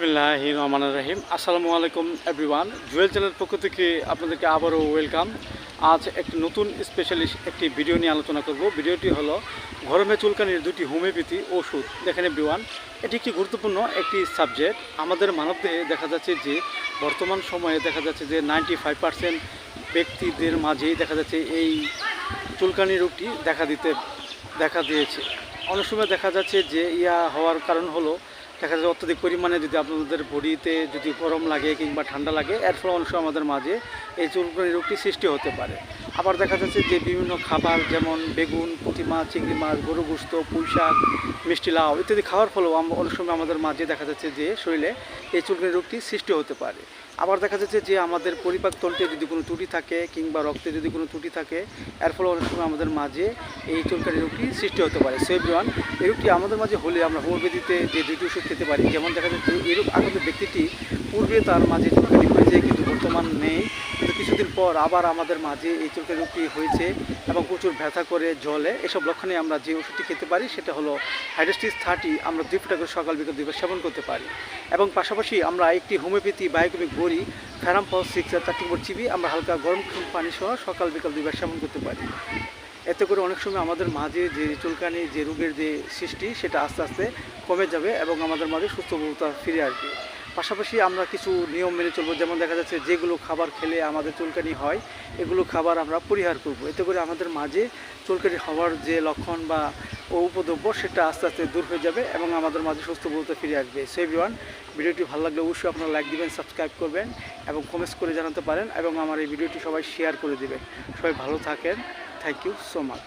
বিসমিল্লাহ রহমান রাহিম। আসসালামু আলাইকুম, এভরিওয়ান। জুয়েল চ্যানেল পক্ষ থেকে আপনাদেরকে আবারও ওয়েলকাম। আজ একটি নতুন স্পেশালিস্ট একটি ভিডিও নিয়ে আলোচনা করব। ভিডিওটি হলো গরমে চুলকানির দুটি হোমিওপ্যাথি ওষুধ। দেখেন এভরিওয়ান, এটি একটি গুরুত্বপূর্ণ একটি সাবজেক্ট। আমাদের মানবদেহে দেখা যাচ্ছে যে বর্তমান সময়ে দেখা যাচ্ছে যে নাইনটি ফাইভ পার্সেন্ট ব্যক্তিদের মাঝেই দেখা যাচ্ছে এই চুলকানি রোগটি দেখা দিতে, দেখা দিয়েছে। অনেক সময় দেখা যাচ্ছে যে ইয়া হওয়ার কারণ হলো দেখা যাচ্ছে অত্যধিক পরিমাণে যদি আপনাদের বডিতে যদি গরম লাগে কিংবা ঠান্ডা লাগে, এর ফলে অংশ আমাদের মাঝে এই চুলকানি রোগটি সৃষ্টি হতে পারে। আবার দেখা যাচ্ছে যে বিভিন্ন খাবার যেমন বেগুন, পুঁটি মাছ, চিংড়ি মাছ গরু গুস্ত পুঁই শাক মিষ্টি লাউ ইত্যাদি খাওয়ার ফলেও অনেক সময় আমাদের মাঝে দেখা যাচ্ছে যে শরীরে এই চুলকানি রোগটি সৃষ্টি হতে পারে। আবার দেখা যাচ্ছে যে আমাদের পরিপাকতন্ত্রে যদি কোনো ত্রুটি থাকে কিংবা রক্তে যদি কোনো ত্রুটি থাকে, এর ফলে অনেক সময় আমাদের মাঝে এই চুলকানি রোগটি সৃষ্টি হতে পারে। সো জন এই রোগটি আমাদের মাঝে হলে আমরা হোমিওপ্যাথিতে যে দুটি ওষুধ খেতে পারি, যেমন দেখা যাচ্ছে এই রোগ ব্যক্তিটি পূর্বে তার মাঝে চুলকানি হয়েছে কিন্তু বর্তমান নেই। কিছুদিন পর আবার আমাদের মাঝে এই চুলকানি রোগটি হয়েছে এবং প্রচুর ব্যথা করে জলে এসব লক্ষণে আমরা যে ওষুধটি খেতে পারি, সেটা হলো হাইড্রোস্টিস থার্টি আমরা দুই ফুটা করে সকাল বিকাল দুইবার সেবন করতে পারি। এবং পাশাপাশি আমরা একটি হোমিওপ্যাথি বায়োকেমিক বড়ি ফ্যারাম ফল সিক্স আর চারটি করে চিবি আমরা হালকা গরম পানি সহ সকাল বিকাল দুইবার সেবন করতে পারি। এতে করে অনেক সময় আমাদের মাঝে যে চুলকানি, যে রোগের যে সৃষ্টি, সেটা আস্তে আস্তে কমে যাবে এবং আমাদের মাঝে সুস্থতা ফিরে আসবে। পাশাপাশি আমরা কিছু নিয়ম মেনে চলবো। যেমন দেখা যাচ্ছে যেগুলো খাবার খেলে আমাদের চুলকানি হয়, এগুলো খাবার আমরা পরিহার করব। এতে করে আমাদের মাঝে চুলকানি হওয়ার যে লক্ষণ বা উপদ্রব্য, সেটা আস্তে আস্তে দূর হয়ে যাবে এবং আমাদের মাঝে সুস্থ বলতে ফিরে আসবে। সো এভরিওয়ান ভিডিওটি ভালো লাগলে অবশ্যই আপনারা লাইক দিবেন সাবস্ক্রাইব করবেন এবং কমেন্টস করে জানাতে পারেন এবং আমার এই ভিডিওটি সবাই শেয়ার করে দিবেন। সবাই ভালো থাকেন। Thank you so much